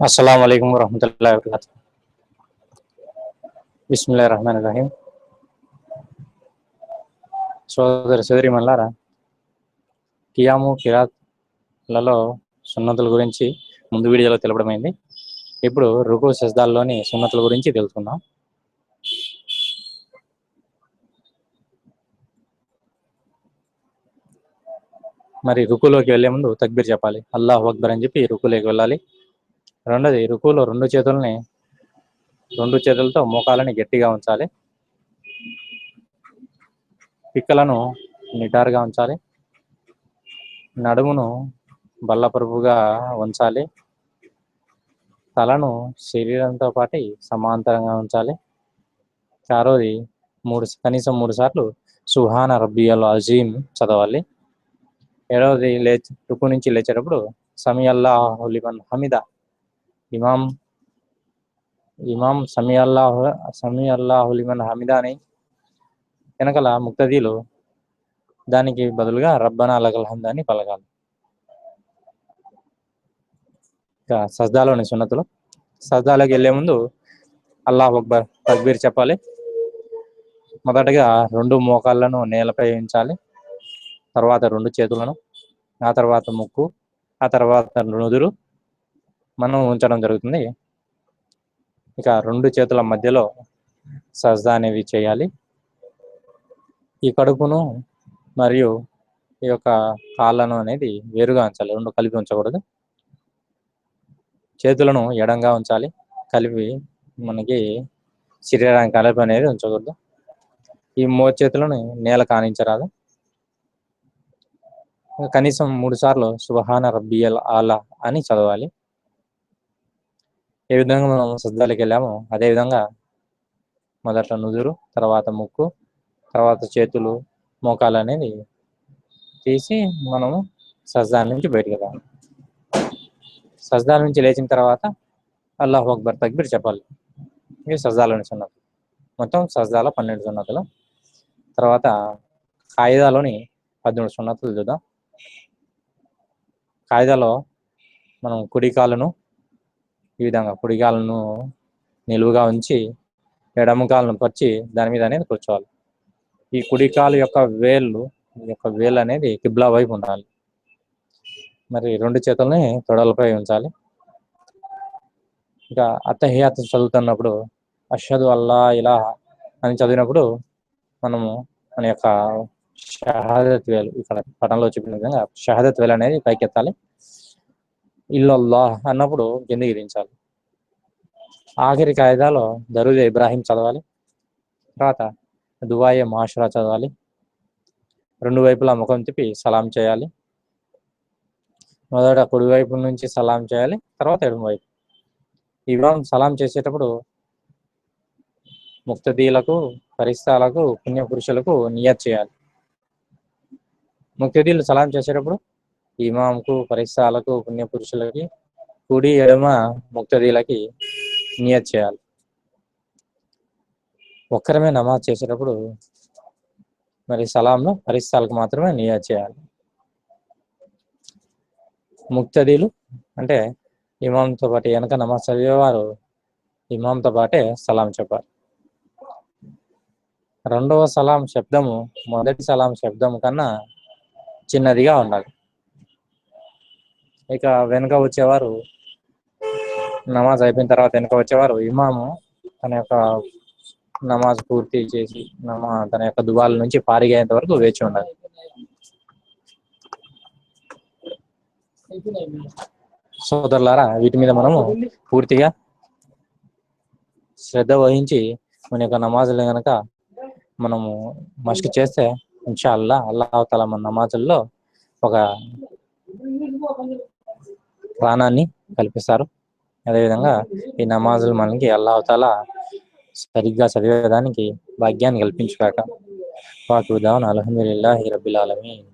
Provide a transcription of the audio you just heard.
అస్సలం అయికం వరహమతుల్లా వబర్కాతు బిస్మిల్లా రహమాన్ రహీం సోదరి సోదరి మల్లారా కియాము కిరాత్లలో సున్నతుల గురించి ముందు వీడియోలో తెలపడమైంది. ఇప్పుడు రుకు సజ్దాల్లోని సున్నతుల గురించి తెలుసుకుందాం. మరి రుకులోకి వెళ్ళే ముందు తక్బీర్ చెప్పాలి. అల్లాహ్ అక్బర్ అని చెప్పి రుకులోకి వెళ్ళాలి. రెండోది రుకులో రెండు చేతుల్ని రెండు చేతులతో మోకాలని గట్టిగా ఉంచాలి. పిక్కలను నిటారుగా ఉంచాలి. నడుమును బల్లపరుపుగా ఉంచాలి. తలను శరీరంతో పాటు సమాంతరంగా ఉంచాలి. చారోది మూడు కనీసం మూడు సార్లు సుహాన రబ్బియల్ అజీమ్ చదవాలి. ఏడవది లేచి రుకు నుంచి లేచేటప్పుడు సమయల్లా అల్లాహులిమన్ హమిద ఇమాం ఇమాం సమీ అల్లాహు సమీ అల్లాహులిమన్ హమిద అని వెనకల ముక్తదీలు. దానికి బదులుగా రబ్బనా అలగల్ హంద అని పలకాలి. ఇక సజ్దాలోని సున్నతులు. సజ్దాలోకి వెళ్ళే ముందు అల్లాహ్ అక్బర్ తక్బీర్ చెప్పాలి. మొదటగా రెండు మోకాళ్ళను నేలపై ఉంచాలి. తర్వాత రెండు చేతులను ఆ తర్వాత ముక్కు ఆ తర్వాత నుదురు మనం ఉంచడం జరుగుతుంది. ఇక రెండు చేతుల మధ్యలో సజ్దా అనేవి చేయాలి. ఈ కడుపును మరియు ఈ యొక్క కాళ్ళను అనేది వేరుగా ఉంచాలి. రెండు కలిపి ఉంచకూడదు. చేతులను ఎడంగా ఉంచాలి. కలిపి మనకి శరీరానికి కలిపి అనేది ఉంచకూడదు. ఈ మో చేతులను నేల కానించరాదు. కనీసం మూడు సార్లు సుబహాన రబ్బియల్ ఆలా అని చదవాలి. ఏ విధంగా మనం సజ్దాలకు వెళ్ళామో అదే విధంగా మొదట నుదురు తర్వాత ముక్కు తర్వాత చేతులు మోకాలు అనేది తీసి మనము సజ్దా నుంచి బయటకు రావాలి సజ్దా నుంచి లేచిన తర్వాత అల్లాహ్ అక్బర్ తగ్గిరి చెప్పాలి. ఇవి సజ్జాల నుంచి ఉన్నది. మొత్తం సజ్దాలో పన్నెండు సున్నతులు. తర్వాత కాయిదాలోని పద్దెనిమిది సున్నతులు చూద్దాం. కాయిదాలో మనం కుడి కాళ్ళను ఈ విధంగా పొడిగాలను నిలువుగా ఉంచి ఎడమ కాలను పరిచి దాని మీద అనేది కూర్చోవాలి. ఈ కుడికాలు యొక్క వేళ్ళు యొక్క వేలు అనేది కిబ్లా వైపు ఉండాలి. మరి రెండు చేతుల్ని తొడలపై ఉంచాలి. ఇక అత్తహియాత్ చదువుతున్నప్పుడు అషదు అల్లా ఇలా అని చదివినప్పుడు మనము మన యొక్క షహాదత్ వేలు ఇక్కడ పటంలో చెప్పిన విధంగా షహాదత్ వేలు అనేది పైకెత్తాలి. ఇల్లల్లా అన్నప్పుడు కిందికి దించాలి ఆఖరి కాయిదాలో దరుద్ ఇబ్రాహీం చదవాలి. తర్వాత దువాయే మాషరా చదవాలి. రెండు వైపులా ముఖం తిప్పి సలాం చేయాలి. మొదట కుడివైపు నుంచి సలాం చేయాలి. తర్వాత ఎడమ వైపు. ఇమాం సలాం చేసేటప్పుడు ముక్తదీలకు పరిస్థాలకు పుణ్యపురుషులకు నియత్ చేయాలి. ముక్తదీలు సలాం చేసేటప్పుడు ఇమాంకు పరిసాలకు పుణ్యపురుషులకి కుడి ఎడమ ముక్తదీలకి నియత్ చేయాలి. ఒక్కరమే నమాజ్ చేసేటప్పుడు మరి సలాంలో పరిస్థాలకు మాత్రమే నియత్ చేయాలి. ముక్తదీలు అంటే ఇమాంతో పాటు వెనక నమాజ్ చదివేవారు ఇమాంతో పాటే సలాం చెప్పాలి. రెండవ సలాం శబ్దము మొదటి సలాం శబ్దం కన్నా చిన్నదిగా ఉండాలి. ఇక వెనుక వచ్చేవారు నమాజ్ అయిపోయిన తర్వాత వెనుక వచ్చేవారు ఇమాము తన యొక్క నమాజ్ పూర్తి చేసి నమా తన యొక్క దువాల నుంచి పారిగేంత వరకు వేచి ఉండాలి. సోదరులారా వీటి మీద మనము పూర్తిగా శ్రద్ధ వహించి మన యొక్క నమాజులు గనక మనము మస్క్ చేస్తే ఇన్షాల్లా అల్లా అల్లాహ్ మన నమాజుల్లో ఒక ప్రాణాన్ని కల్పిస్తారు. అదేవిధంగా ఈ నమాజులు మనకి అల్లాహతాల సరిగ్గా చదివేదానికి భాగ్యాన్ని కల్పించుకాక వాకి ఉదాహరణ అల్హమ్దుల్లాహి రబ్బిల్ ఆలమీన్.